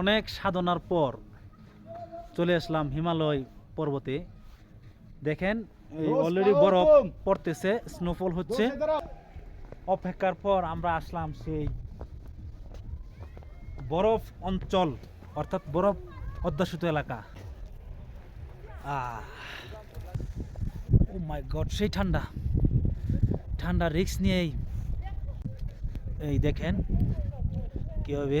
অনেক সাধনার পর চলে আসলাম হিমালয় পর্বতে। দেখেন অলরেডি বরফ পড়তেছে স্নোফল হচ্ছে। অপেক্ষার পর আমরা আসলাম সেই বরফ অঞ্চল অর্থাৎ বরফ অধ্যাসিত এলাকা। ও মাই গড সেই ঠান্ডা। ঠান্ডা রিক্স নিয়েই। এই দেখেন কীভাবে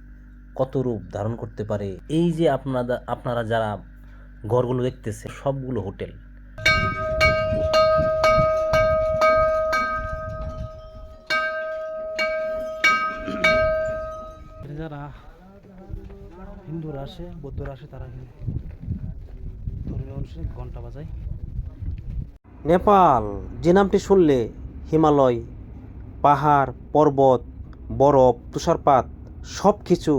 কত রূপ ধারণ করতে পারে? এই যে আপনারা আপনারা যারা ঘরগুলো দেখতেছে সবগুলো হোটেল। যারা হিন্দুরা আসে বৌদ্ধরা আসে তারা কিন্তু ধর্মীয় অনুষ্ঠানে ঘণ্টা বাজায়। নেপাল যে নামটি শুনলে হিমালয় পাহাড় পর্বত বরফ তুষারপাত সব কিছু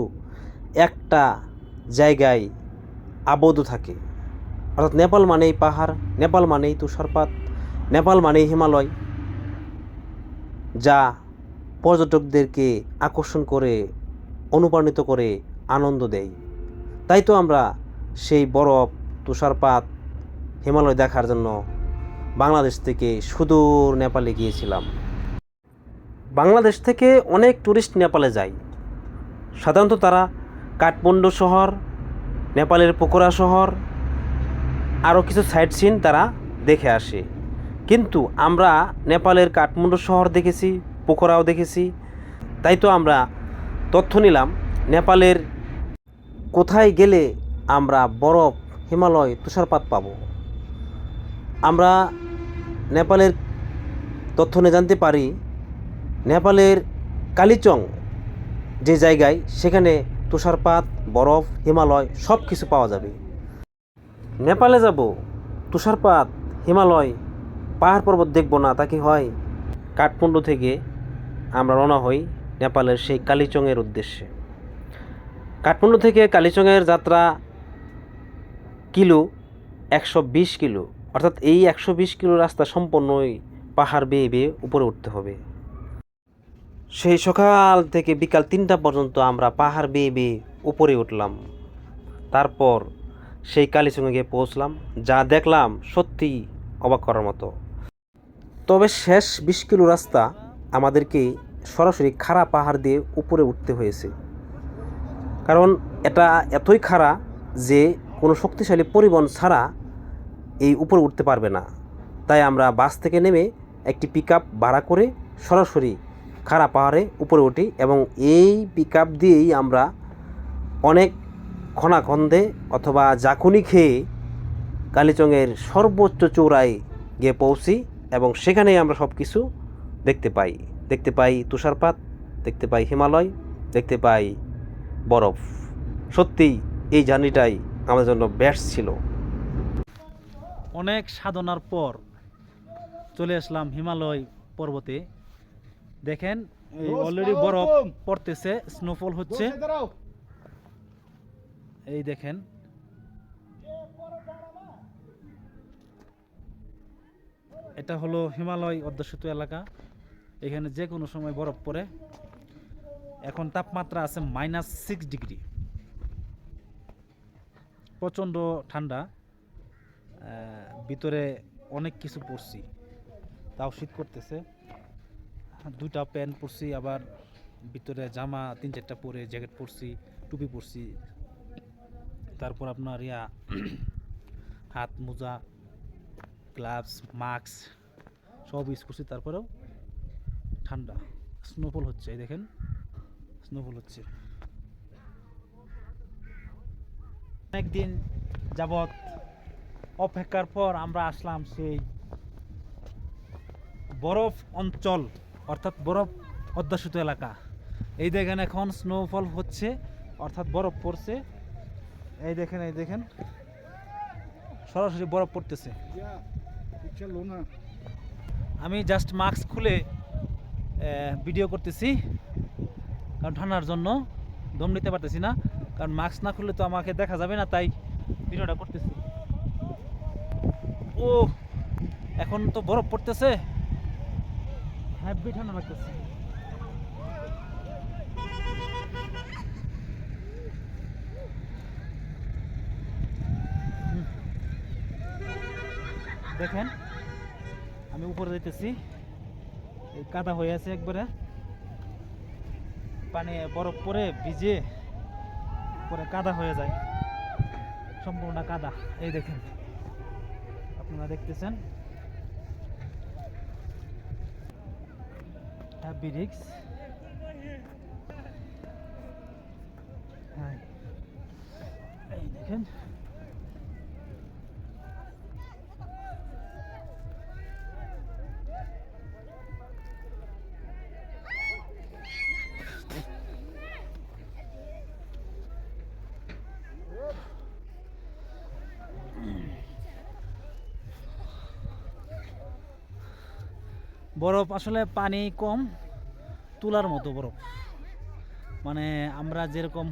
একটা জায়গায় আবদ্ধ থাকে। অর্থাৎ নেপাল মানেই পাহাড়, নেপাল মানেই তুষারপাত, নেপাল মানেই হিমালয়, যা পর্যটকদেরকে আকর্ষণ করে, অনুপ্রাণিত করে, আনন্দ দেয়। তাই তো আমরা সেই বরফ, তুষারপাত, হিমালয় দেখার জন্য বাংলাদেশ থেকে সুদূর নেপালে গিয়েছিলাম। বাংলাদেশ থেকে অনেক ট্যুরিস্ট নেপালে যায়। সাধারণত তারা কাঠমান্ডু শহর, নেপালের পোকরা শহর আরও কিছু সাইট সিন তারা দেখে আসে। কিন্তু আমরা নেপালের কাঠমান্ডু শহর দেখেছি, পোখরাও দেখেছি। তাই তো আমরা তথ্য নিলাম, নেপালের কোথায় গেলে আমরা বরফ, হিমালয়, তুষারপাত পাব? আমরা নেপালের তথ্য নিয়ে জানতে পারি, নেপালের কালিচং যে জায়গায় সেখানে তুষারপাত, বরফ, হিমালয় সব কিছু পাওয়া যাবে। নেপালে যাব। তুষারপাত, হিমালয়, পাহাড় পর্বত দেখব না, তা কি হয়? কাঠমান্ডু থেকে আমরা রওনা হই নেপালের সেই কালিচংয়ের উদ্দেশ্যে। কাঠমান্ডু থেকে কালিচংয়ের যাত্রা কিলো একশো বিশ কিলো, অর্থাৎ এই একশো বিশ কিলো রাস্তা সম্পূর্ণই পাহাড় বেয়ে বেয়ে উপরে উঠতে হবে। সেই সকাল থেকে বিকাল তিনটা পর্যন্ত আমরা পাহাড় বেয়ে বেয়ে উপরে উঠলাম। তারপর সেই কালীসঙ্গে গিয়ে পৌঁছলাম, যা দেখলাম সত্যি অবাক করার মতো। তবে শেষ বিশ কিলো রাস্তা আমাদেরকে সরাসরি খাড়া পাহাড় দিয়ে উপরে উঠতে হয়েছে। কারণ এটা এতই খাড়া যে কোনো শক্তিশালী পরিবহন ছাড়া এই উপরে উঠতে পারবে না। তাই আমরা বাস থেকে নেমে একটি পিক ভাড়া করে সরাসরি খাড়া পাহাড়ে উপরে উঠি এবং এই পিক দিয়েই আমরা অনেক খনাখন্দে অথবা জাকুনি খেয়ে কালিচংয়ের সর্বোচ্চ চূড়ায় গিয়ে পৌঁছি এবং সেখানেই আমরা সব কিছু দেখতে পাই। দেখতে পাই তুষারপাত, দেখতে পাই হিমালয়, দেখতে পাই বরফ। সত্যিই এই জার্নিটাই আমাদের জন্য বেস্ট ছিল। অনেক সাধনার পর চলে আসলাম হিমালয় পর্বতে। দেখেন অলরেডি বরফ পড়তেছে স্নোফল হচ্ছে। এই দেখেন। এটা হলো হিমালয় অধ্যুষিত এলাকা। এখানে যে কোনো সময় বরফ পড়ে। এখন তাপমাত্রা আছে মাইনাস সিক্স ডিগ্রি প্রচণ্ড ঠান্ডা। ভিতরে অনেক কিছু পড়ছি। তাও শীত করতেছে। দুইটা প্যান্ট পরছি, আবার ভিতরে জামা, তিন চারটা পরে জ্যাকেট পরছি, টুপি পরছি। তারপর আপনার ইয়া, হাত মোজা গ্লাভস মাস্ক সব ইউজ করছি। তারপরেও ঠান্ডা। স্নোফল হচ্ছে, এই দেখেন। স্নোফল হচ্ছে। অনেকদিন যাবৎ অপেক্ষার পর আমরা আসলাম সেই বরফ অঞ্চল। অর্থাৎ বরফ অধ্যাসিত এলাকা। এই দেখেন এখন স্নোফল হচ্ছে, অর্থাৎ বরফ পড়ছে। এই দেখেন এই দেখেন। সরাসরি বরফ পড়তেছে। আমি জাস্ট মাস্ক খুলে ভিডিও করতেছি। কারণ ঠান্ডার জন্য দম নিতে পারতেছি না। কারণ মাস্ক না খুললে তো আমাকে দেখা যাবে না, তাই ভিডিওটা করতেছি। ও, এখন তো বরফ পড়তেছে। হ্যাপি ঠান্ডা লাগতেছে। দেখেন, আমি উপরে যাইতেছি। কাদা হয়ে আছে একবারে। পানি বরফ পরে ভিজে পরে কাদা হয়ে যায়। সম্পূর্ণ কাদা। এই দেখেন, আপনারা দেখতেছেন। হ্যাপি রিক্স হ্যাঁ এই দেখেন বরফ আসলে পানি কম, তুলার মতো বরফ। মানে আমরা যেরকম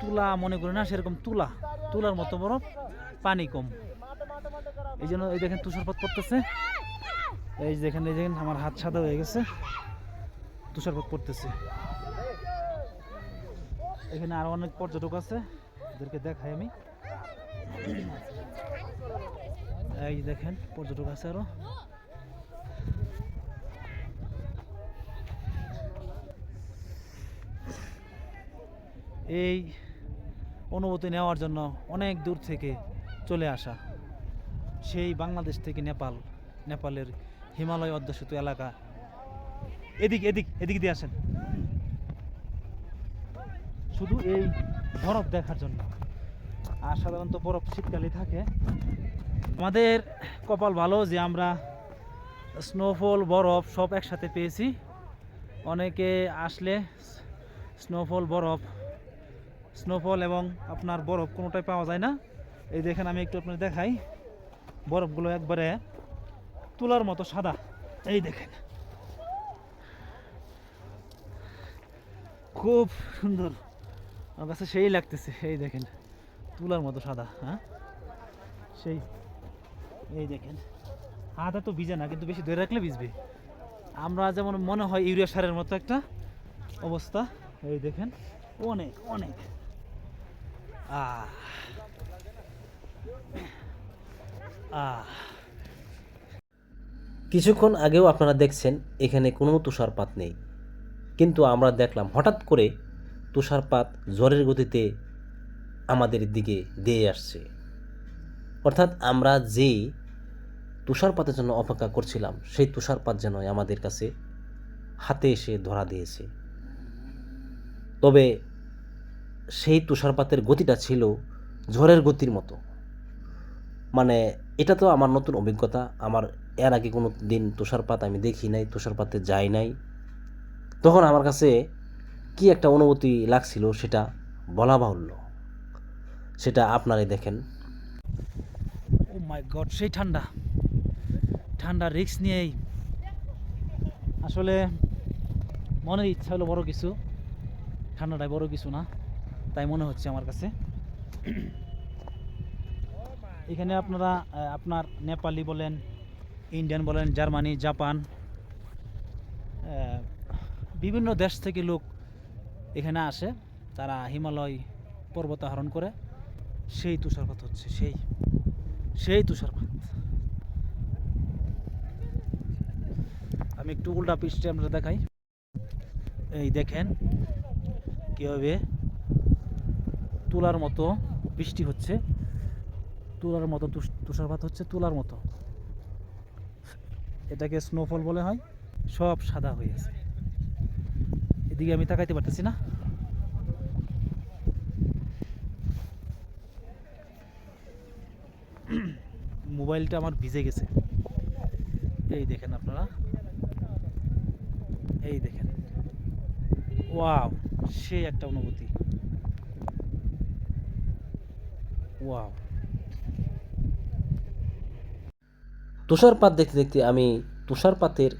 তুলা মনে করি না, সেরকম তুলা, তুলার মতো বরফ, পানি কম। এই জন্য এই দেখেন তুষারপাত পড়তেছে এই দেখেন এই দেখেন আমার হাত সাদা হয়ে গেছে, তুষারপাত পড়তেছে এখানে আরও অনেক পর্যটক আছে ওদেরকে দেখাই আমি। এই দেখেন পর্যটক আছে আরও। এই অনুভূতি নেওয়ার জন্য অনেক দূর থেকে চলে আসা সেই বাংলাদেশ থেকে নেপাল, নেপালের হিমালয় অধ্যুষিত এলাকা। এদিক এদিক এদিক দিয়ে আসেন। শুধু এই বরফ দেখার জন্য। আর সাধারণত বরফ শীতকালে থাকে। আমাদের কপাল ভালো যে আমরা স্নোফল বরফ সব একসাথে পেয়েছি। অনেকে আসলে স্নোফল বরফ স্নোফল এবং আপনার বরফ কোনোটাই পাওয়া যায় না। এই দেখেন আমি একটু আপনার দেখাই। বরফগুলো একবারে তুলার মতো সাদা। এই দেখেন। খুব সুন্দর। আমার কাছে সেই লাগতেছে। এই দেখেন। তুলার মতো সাদা হ্যাঁ? সেই। এই দেখেন। হাতে তো ভিজে না, কিন্তু বেশি ধরে রাখলে ভিজবে। আমরা যেমন মনে হয় ইউরিয়া সারের মতো একটা অবস্থা। এই দেখেন। অনেক অনেক। আহ কিছুক্ষণ আগেও আপনারা দেখছেন, এখানে কোনো তুষারপাত নেই। কিন্তু আমরা দেখলাম হঠাৎ করে তুষারপাত জ্বরের গতিতে আমাদের দিকে দিয়ে আসছে। অর্থাৎ আমরা যে তুষারপাতের জন্য অপেক্ষা করছিলাম, সেই তুষারপাত যেন আমাদের কাছে হাতে এসে ধরা দিয়েছে। তবে সেই তুষারপাতের গতিটা ছিল ঝড়ের গতির মতো। মানে এটা তো আমার নতুন অভিজ্ঞতা। আমার এর আগে কোনো দিন তুষারপাত আমি দেখি নাই, তুষারপাতে যাই নাই। তখন আমার কাছে কি একটা অনুভূতি লাগছিল সেটা বলা বাহুল্য। সেটা আপনারাই দেখেন। ও মাই গড সেই ঠান্ডা। ঠান্ডা রিস্ক নিয়েই। আসলে মনের ইচ্ছা হলো বড় কিছু। ঠান্ডাটাই বড় কিছু না। তাই মনে হচ্ছে আমার কাছে। এখানে আপনারা আপনার নেপালি বলেন, ইন্ডিয়ান বলেন, জার্মানি, জাপান বিভিন্ন দেশ থেকে লোক এখানে আসে। তারা হিমালয় পর্বত আরোহণ করে। সেই তুষারপাত হচ্ছে, সেই সেই তুষারপাত। আমি একটু উল্টা পৃষ্ঠে আমরা দেখাই। এই দেখেন কীভাবে তুলার মতো বৃষ্টি হচ্ছে। তুলার মতো তুষ- তুষারপাত হচ্ছে তুলার মতো। এটাকে স্নোফল বলে হয়। সব সাদা হয়ে আছে। এদিকে আমি তাকাইতে পারতেছি না। মোবাইলটা আমার ভিজে গেছে। এই দেখেন আপনারা। এই দেখেন। ওয়াও, সে একটা অনুভূতি। ওয়াও তুষারপাত দেখতে দেখতে আমি তুষারপাতের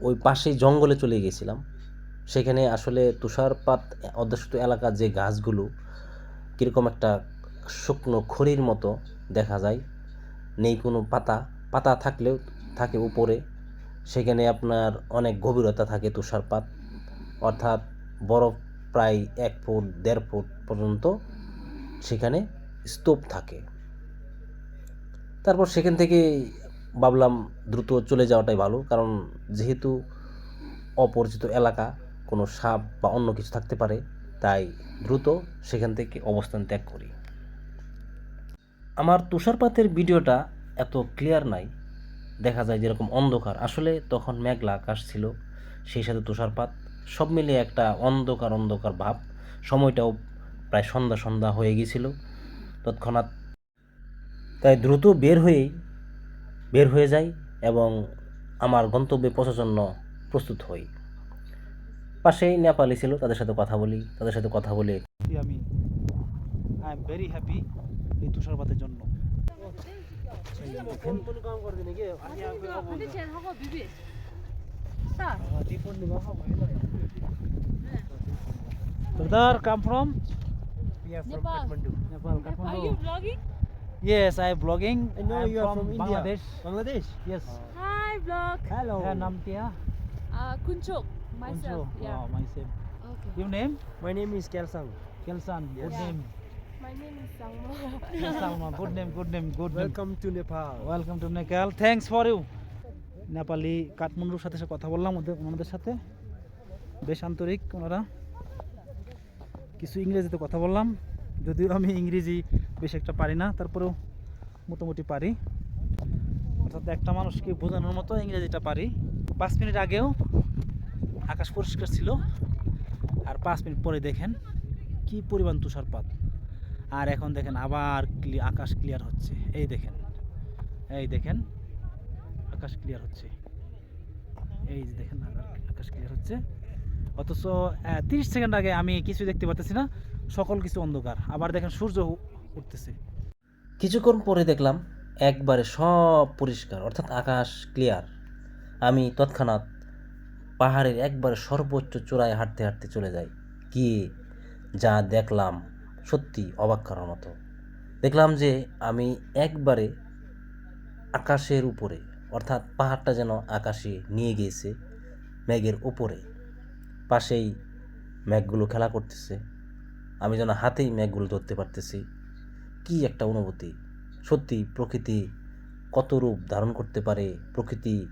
ওই পাশেই জঙ্গলে চলে গেছিলাম। সেখানে আসলে তুষারপাত অধ্যুষিত এলাকার যে গাছগুলো, কীরকম একটা শুকনো খড়ির মতো দেখা যায়। নেই কোনো পাতা পাতা থাকলেও থাকে উপরে। সেখানে আপনার অনেক গভীরতা থাকে তুষারপাত। অর্থাৎ বরফ প্রায় এক ফুট, দেড় ফুট পর্যন্ত সেখানে স্তূপ থাকে। তারপর সেখান থেকে ভাবলাম দ্রুত চলে যাওয়াটাই ভালো, কারণ যেহেতু অপরিচিত এলাকা, কোনো সাপ বা অন্য কিছু থাকতে পারে, তাই দ্রুত সেখান থেকে অবস্থান ত্যাগ করি। আমার তুষারপাতের ভিডিওটা এত ক্লিয়ার নাই, দেখা যায় যেরকম অন্ধকার। আসলে তখন মেঘলা আকাশ ছিল, সেই সাথে তুষারপাত, সব মিলিয়ে একটা অন্ধকার অন্ধকার ভাব। সময়টাও প্রায় সন্ধ্যা সন্ধ্যা হয়ে গিয়েছিল। তৎক্ষণাৎ তাই দ্রুত বের হয়েই বের হয়ে যাই এবং আমার গন্তব্যে পৌঁছার জন্য প্রস্তুত হই। পাশেই নেপালি ছিল তাদের সাথে কথা বলি তাদের সাথে কথা বলে আমি আই এম ভেরি হ্যাপি এই তুষারপাতের জন্য। এই যে দেখেন। We are from Nepal. Kathmandu. Nepal, Kathmandu. are you vlogging? Yes, I am vlogging. I know am you are from, India. Bangladesh. Bangladesh. Yes. Hi vlog. Hello. Her name Tia. Uh, Kunchok. Myself. Kuncho. Yeah. Oh, myself. Okay. Your name? My name is Kelsang. Kelsan. Good Yes. name. My name is Sangmo. Salma. Good name. Good name. Good name. Welcome to Nepal. Welcome to Nepal thanks for you Nepali কাঠমান্ডুর সাথে সাথে কথা বললাম ওদের ওনাদের সাথে বেশ আন্তরিক ওনারা কিছু ইংরেজিতে কথা বললাম, যদিও আমি ইংরেজি বেশ একটা পারি না, তারপরেও মোটামুটি পারি। অর্থাৎ একটা মানুষকে বোঝানোর মতো ইংরেজিটা পারি। পাঁচ মিনিট আগেও আকাশ পরিষ্কার ছিল, আর পাঁচ মিনিট পরে দেখেন কি পরিমাণ তুষারপাত। আর এখন দেখেন আবার আকাশ ক্লিয়ার হচ্ছে। এই দেখেন এই দেখেন, আকাশ ক্লিয়ার হচ্ছে। এই যে দেখেন আকা- আকাশ ক্লিয়ার হচ্ছে। অথচ তিরিশ সেকেন্ড আগে আমি কিছু দেখতে পারতেছি না। সকল কিছু অন্ধকার। আবার দেখেন সূর্য উঠতেছে। কিছুক্ষণ পরে দেখলাম একবারে সব পরিষ্কার, অর্থাৎ আকাশ ক্লিয়ার আমি তৎক্ষণাৎ পাহাড়ের একবারে সর্বোচ্চ চূড়ায় হাঁটতে হাঁটতে চলে যাই। গিয়ে যা দেখলাম সত্যি অবাক করার মতো। দেখলাম যে আমি একবারে আকাশের উপরে, অর্থাৎ পাহাড়টা যেন আকাশে নিয়ে গিয়েছে, মেঘের উপরে। পাশেই মেঘগুলো খেলা করতেছে। আমি যেন হাতেই মেঘগুলো ধরতে পারতেছি। কি একটা অনুভূতি। সত্যি প্রকৃতি কত রূপ ধারণ করতে পারে, প্রকৃতি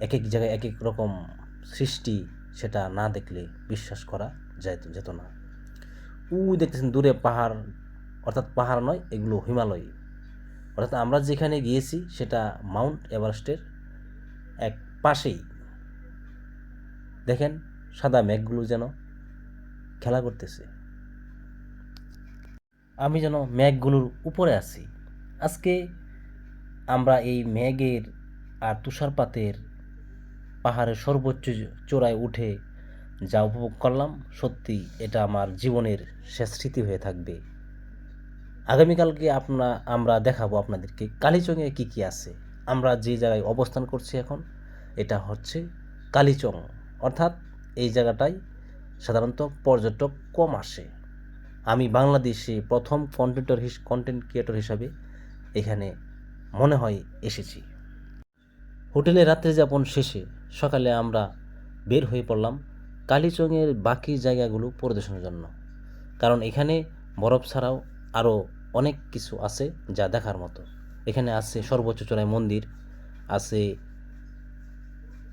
এক এক জায়গায় এক এক রকম সৃষ্টি সেটা না দেখলে বিশ্বাস করা যেত যেত না। উ দেখতেছেন দূরে পাহাড়, অর্থাৎ পাহাড় নয়, এগুলো হিমালয়। অর্থাৎ আমরা যেখানে গিয়েছি সেটা মাউন্ট এভারেস্টের এক পাশেই। দেখেন সাদা মেঘগুলো যেন খেলা করতেছে। আমি যেন মেঘগুলোর উপরে আছি। আজকে আমরা এই মেঘের আর তুষারপাতের পাহাড়ের সর্বোচ্চ চূড়ায় উঠে যা উপভোগ করলাম, সত্যি এটা আমার জীবনের শেষ স্মৃতি হয়ে থাকবে। আগামীকালকে আপনা আমরা দেখাবো আপনাদেরকে কালিচংয়ে কি কি আছে। আমরা যে জায়গায় অবস্থান করছি এখন, এটা হচ্ছে কালীচং। অর্থাৎ এই জায়গাটায় সাধারণত পর্যটক কম আসে। আমি বাংলাদেশে প্রথম কন্টেন্টর হিস কন্টেন্ট ক্রিয়েটর হিসাবে এখানে মনে হয় এসেছি। হোটেলে রাত্রি যাপন শেষে সকালে আমরা বের হয়ে পড়লাম কালিচংয়ের বাকি জায়গাগুলো পরিদর্শনের জন্য। কারণ এখানে বরফ ছাড়াও আরও অনেক কিছু আছে যা দেখার মতো। এখানে আছে সর্বোচ্চ চূড়ায় মন্দির, আছে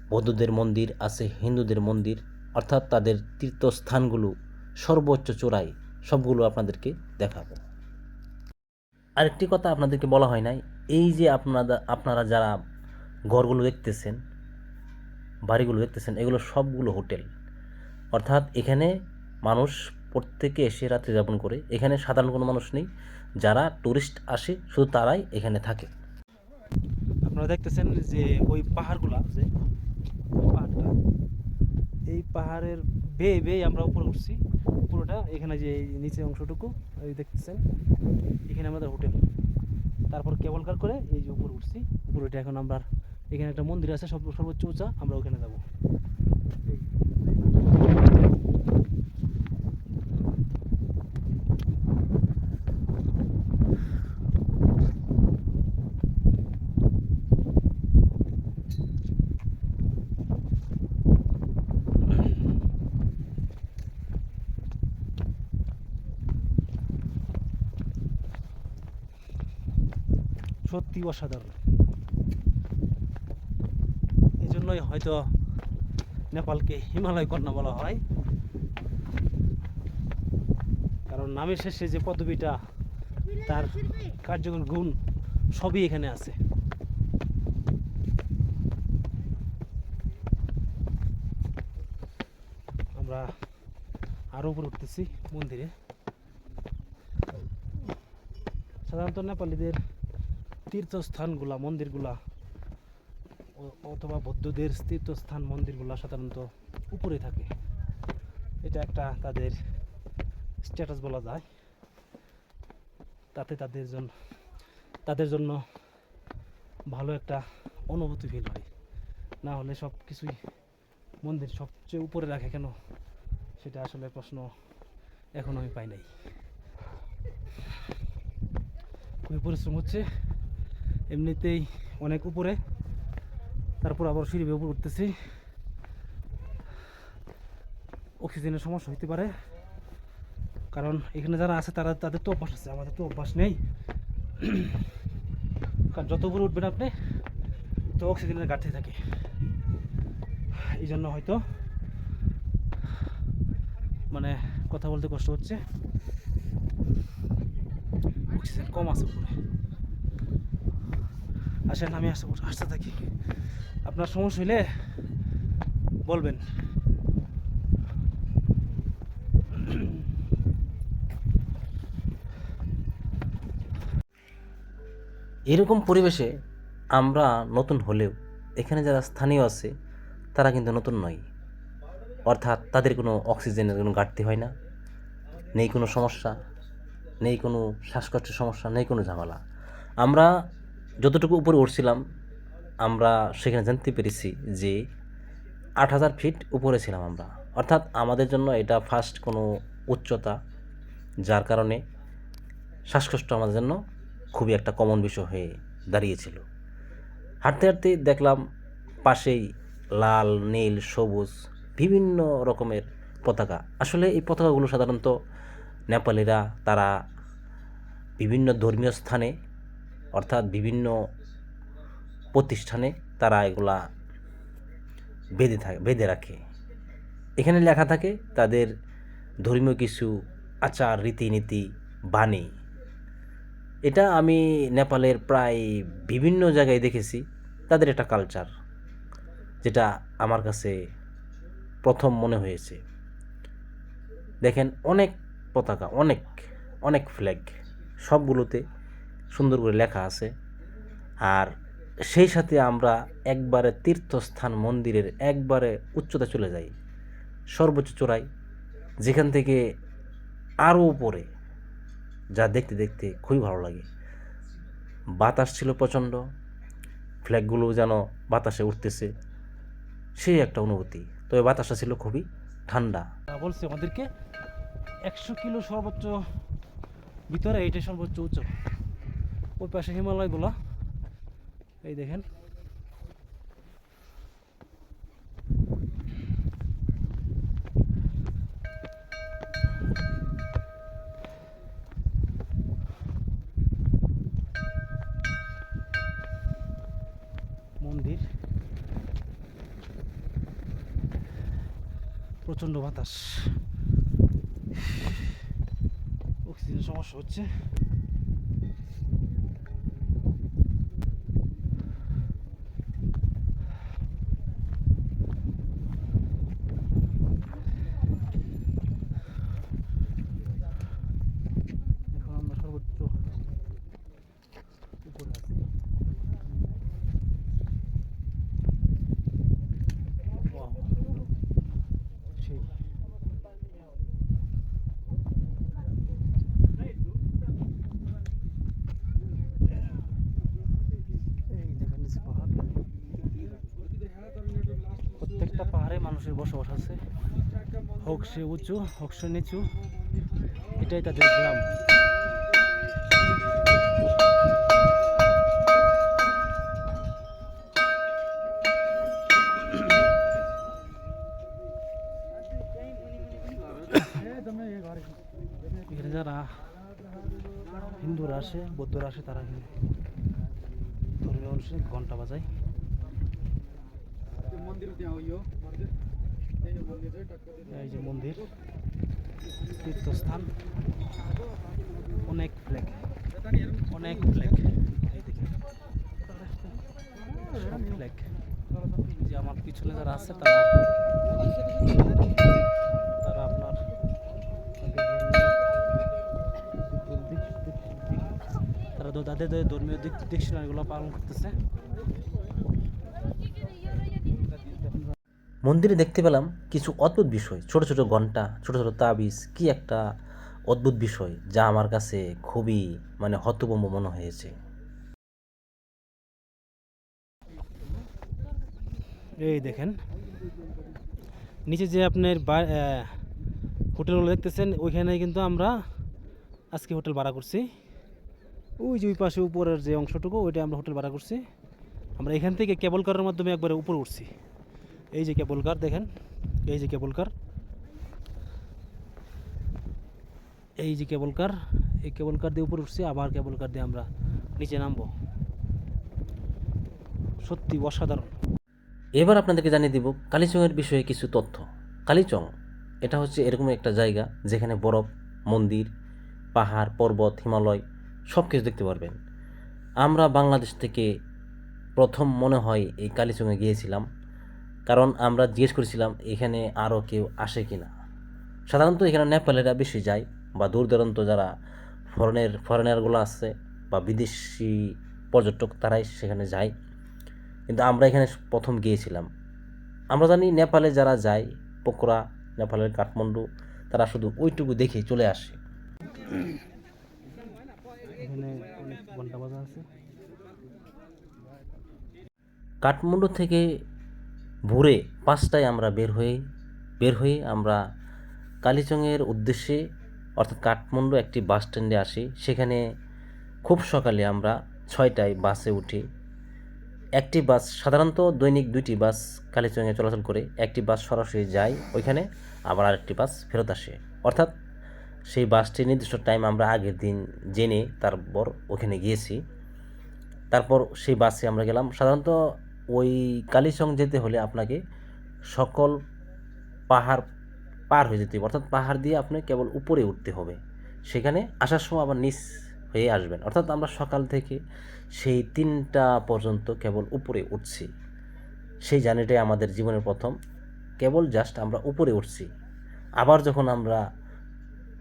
বৌদ্ধদের মন্দির, আছে হিন্দুদের মন্দির অর্থাৎ তাদের তীর্থস্থানগুলো সর্বোচ্চ চূড়ায় সবগুলো আপনাদেরকে দেখাবো। আরেকটি কথা আপনাদেরকে বলা হয় নাই, এই যে আপনারা আপনারা যারা ঘরগুলো দেখতেছেন, বাড়িগুলো দেখতেছেন, এগুলো সবগুলো হোটেল। অর্থাৎ এখানে মানুষ প্রত্যেকে এসে রাত্রি যাপন করে, এখানে সাধারণ কোনো মানুষ নেই, যারা টুরিস্ট আসে শুধু তারাই এখানে থাকে। আপনারা দেখতেছেন যে ওই পাহাড়গুলা ওই পাহাড়টা। এই পাহাড়ের বেয়ে বেয়ে আমরা উপরে উঠছি। পুরোটা এখানে যে এই নিচের অংশটুকু, এই দেখতেছেন, এখানে আমাদের হোটেল। তারপর কেবল কার করে এই যে উপরে উঠছি। উপরে এখন আমরা, এখানে একটা মন্দির আছে সর্বোচ্চ উঁচা, আমরা ওখানে যাব। সত্যি অসাধারণ। এই জন্যই হয়তো নেপালকে হিমালয় কন্যা বলা হয়। কারণ নামের শেষে যে পদবিটা, তার কার্যকর গুণ সবই এখানে আছে। আমরা আরও উপরে উঠতেছি মন্দিরে। সাধারণত নেপালিদের তীর্থস্থানগুলা, মন্দিরগুলা অথবা বৌদ্ধদের তীর্থস্থান, মন্দিরগুলা সাধারণত উপরে থাকে। এটা একটা তাদের স্ট্যাটাস বলা যায়। তাতে তাদের জন্য তাদের জন্য ভালো একটা অনুভূতি ফিল হয়। না হলে সব কিছুই মন্দির সবচেয়ে উপরে রাখে কেন? সেটা আসলে প্রশ্ন এখন আমি পাই নাই। খুবই পরিশ্রম হচ্ছে। এমনিতেই অনেক উপরে। তারপর আবার সিঁড়ি উপরে উঠতেছি। অক্সিজেনের সমস্যা হইতে পারে। কারণ এখানে যারা আছে, তারা তাদের তো অভ্যাস আছে, আমাদের তো অভ্যাস নেই। কারণ যত উপরে উঠবেন আপনি তো অক্সিজেনের ঘাটতি থাকে। এই জন্য হয়তো মানে কথা বলতে কষ্ট হচ্ছে। অক্সিজেন কম আছে উপরে। আসেন, আমি আসতে থাকি। আপনার সমস্যা হইলে বলবেন। এরকম পরিবেশে আমরা নতুন হলেও এখানে যারা স্থানীয় আছে, তারা কিন্তু নতুন নয়। অর্থাৎ তাদের কোনো অক্সিজেনের কোনো ঘাটতি হয় না। নেই কোনো সমস্যা, নেই কোনো শ্বাসকষ্টের সমস্যা, নেই কোনো ঝামেলা। আমরা যতটুকু উপরে উঠছিলাম, আমরা সেখানে জানতে পেরেছি যে আট হাজার ফিট উপরে ছিলাম আমরা। অর্থাৎ আমাদের জন্য এটা ফার্স্ট কোনো উচ্চতা, যার কারণে শ্বাসকষ্ট আমাদের জন্য খুবই একটা কমন বিষয় হয়ে দাঁড়িয়েছিল। হাঁটতে হাঁটতে দেখলাম পাশেই লাল, নীল, সবুজ, বিভিন্ন রকমের পতাকা। আসলে এই পতাকাগুলো সাধারণত নেপালিরা তারা বিভিন্ন ধর্মীয় স্থানে অর্থাৎ বিভিন্ন প্রতিষ্ঠানে তারা এগুলা বেঁধে থাকে বেঁধে রাখে। এখানে লেখা থাকে, তাদের ধর্মীয় কিছু আচার, রীতিনীতি, বাণী। এটা আমি নেপালের প্রায় বিভিন্ন জায়গায় দেখেছি, তাদের একটা কালচার যেটা আমার কাছে প্রথম মনে হয়েছে। দেখেন, অনেক পতাকা, অনেক অনেক ফ্ল্যাগ সবগুলোতে সুন্দর করে লেখা আছে। আর সেই সাথে আমরা একবারে তীর্থস্থান মন্দিরের একবারে উচ্চতা চলে যাই। সর্বোচ্চ চূড়ায়, যেখান থেকে আরও উপরে, যা দেখতে দেখতে খুবই ভালো লাগে। বাতাস ছিল প্রচণ্ড, ফ্ল্যাগগুলো যেন বাতাসে উঠতেছে, সেই একটা অনুভূতি। তবে বাতাসটা ছিল খুবই ঠান্ডা। বলছে আমাদেরকে একশো কিলো সর্বোচ্চ, ভিতরে এইটাই সর্বোচ্চ উচ্চ ওই পাশে হিমালয়গুলো। এই দেখেন। মন্দির। প্রচণ্ড বাতাস। অক্সিজেন সমস্যা হচ্ছে এখন আমরা সর্বোচ্চ উপরে আছি Wow. মানুষের বসবাস আছে। হোক সে উঁচু, হোক সে নিচু, এটাই তাদের গ্রাম। এখানে যারা হিন্দুরা আসে, বৌদ্ধরা আসে, তারা কিন্তু ধর্মীয় অনুষ্ঠানে ঘণ্টা বাজায়। এই যে মন্দির, তীর্থস্থান, অনেক ফ্ল্যাগ অনেক ফ্ল্যাগ সব ফ্ল্যাগ যে আমার পিছনে যারা আছে তারা তারা আপনার তারা তো তাদের ধর্মীয় দিক ডিকশনারিগুলো পালন করতেছে। মন্দিরে দেখতে পেলাম কিছু অদ্ভুত বিষয়। ছোট ছোট ঘণ্টা, ছোট ছোট তাবিজ, কি একটা অদ্ভুত বিষয় যা আমার কাছে খুবই মানে হতভম্ব মনে হয়েছে। এই দেখেন, নিচে যে আপনার হোটেলগুলো দেখতেছেন, ওইখানে কিন্তু আমরা আজকে হোটেল ভাড়া করছি। ওই যে ওই পাশে উপরের যে অংশটুকু, ওইটা আমরা হোটেল ভাড়া করছি। আমরা এখান থেকে কেবল কারের মাধ্যমে একবারে উপরে উঠছি। এই যে কেবল কার, দেখেন, এই যে কেবল কার, এই যে কেবল কার, এই কেবল কার দিয়ে উপরে উঠছি, আবার কেবল কার দিয়ে আমরা নিচে নামবো। সত্যি অসাধারণ। এবার আপনাদেরকে জানিয়ে দিব কালিচংয়ের বিষয়ে কিছু তথ্য। কালিচং, এটা হচ্ছে এরকম একটা জায়গা যেখানে বরফ, মন্দির, পাহাড়, পর্বত, হিমালয় সব কিছু দেখতে পারবেন। আমরা বাংলাদেশ থেকে প্রথম মনে হয় এই কালিচংয়ে গিয়েছিলাম। কারণ আমরা জিজ্ঞেস করেছিলাম এখানে আরও কেউ আসে কি না সাধারণত এখানে নেপালেরা বেশি যায় বা দূর দূরান্ত যারা ফরেনের ফরেনারগুলো আছে বা বিদেশি পর্যটক তারাই সেখানে যায়। কিন্তু আমরা এখানে প্রথম গিয়েছিলাম। আমরা জানি নেপালে যারা যায় পোকরা নেপালের কাঠমান্ডু তারা শুধু ওইটুকু দেখে চলে আসে। কাঠমান্ডু থেকে ভোরে পাঁচটায় আমরা বের হয়ে বের হয়ে আমরা কালিচংয়ের উদ্দেশ্যে, অর্থাৎ কাঠমান্ডু একটি বাস স্ট্যান্ডে আসি। সেখানে খুব সকালে আমরা ছয়টায় বাসে উঠি। একটি বাস, সাধারণত দৈনিক দুইটি বাস কালিচংয়ে চলাচল করে। একটি বাস সরাসরি যায় ওইখানে, আবার আরেকটি বাস ফেরত আসে। অর্থাৎ সেই বাসটির নির্দিষ্ট টাইম আমরা আগের দিন জেনে তারপর ওখানে গিয়েছি। তারপর সেই বাসে আমরা গেলাম। সাধারণত ওই কালিচং যেতে হলে আপনাকে সকল পাহাড় পার হয়ে যেতে হবে। অর্থাৎ পাহাড় দিয়ে আপনি কেবল উপরে উঠতে হবে। সেখানে আসার সময় আবার নিচ হয়ে আসবেন। অর্থাৎ আমরা সকাল থেকে সেই তিনটা পর্যন্ত কেবল উপরে উঠছি। সেই জার্নিটাই আমাদের জীবনের প্রথম। কেবল জাস্ট আমরা উপরে উঠছি। আবার যখন আমরা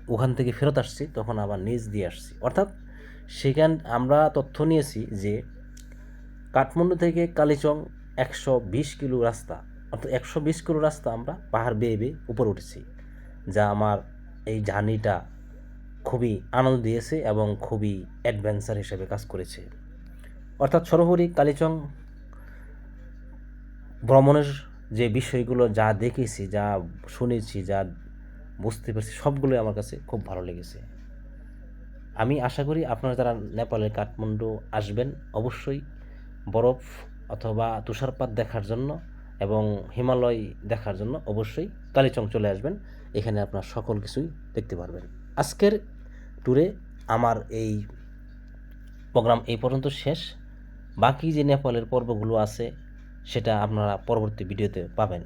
ওখান থেকে ফেরত আসছি, তখন আবার নিচ দিয়ে আসছি। অর্থাৎ সেখান আমরা তথ্য নিয়েছি যে কাঠমান্ডু থেকে কালিচং একশো বিশ কিলো রাস্তা, অর্থাৎ একশো বিশ কিলো রাস্তা আমরা পাহাড় বেয়ে বেয়ে উপরে উঠেছি, যা আমার এই জার্নিটা খুবই আনন্দ দিয়েছে এবং খুবই অ্যাডভেঞ্চার হিসেবে কাজ করেছে। অর্থাৎ সর্বোপরি কালিচং ভ্রমণের যে বিষয়গুলো যা দেখেছি, যা শুনেছি, যা বুঝতে পেরেছি, সবগুলোই আমার কাছে খুব ভালো লেগেছে। আমি আশা করি আপনারা যারা নেপালের কাঠমান্ডু আসবেন, অবশ্যই বরফ অথবা তুষারপাত দেখার জন্য এবং হিমালয় দেখার জন্য অবশ্যই কালিচং চলে আসবেন। এখানে আপনার সকল কিছুই দেখতে পারবেন। আজকের ট্যুরে আমার এই প্রোগ্রাম এই পর্যন্ত শেষ। বাকি যে নেপালের পর্বগুলো আছে, সেটা আপনারা পরবর্তী ভিডিওতে পাবেন।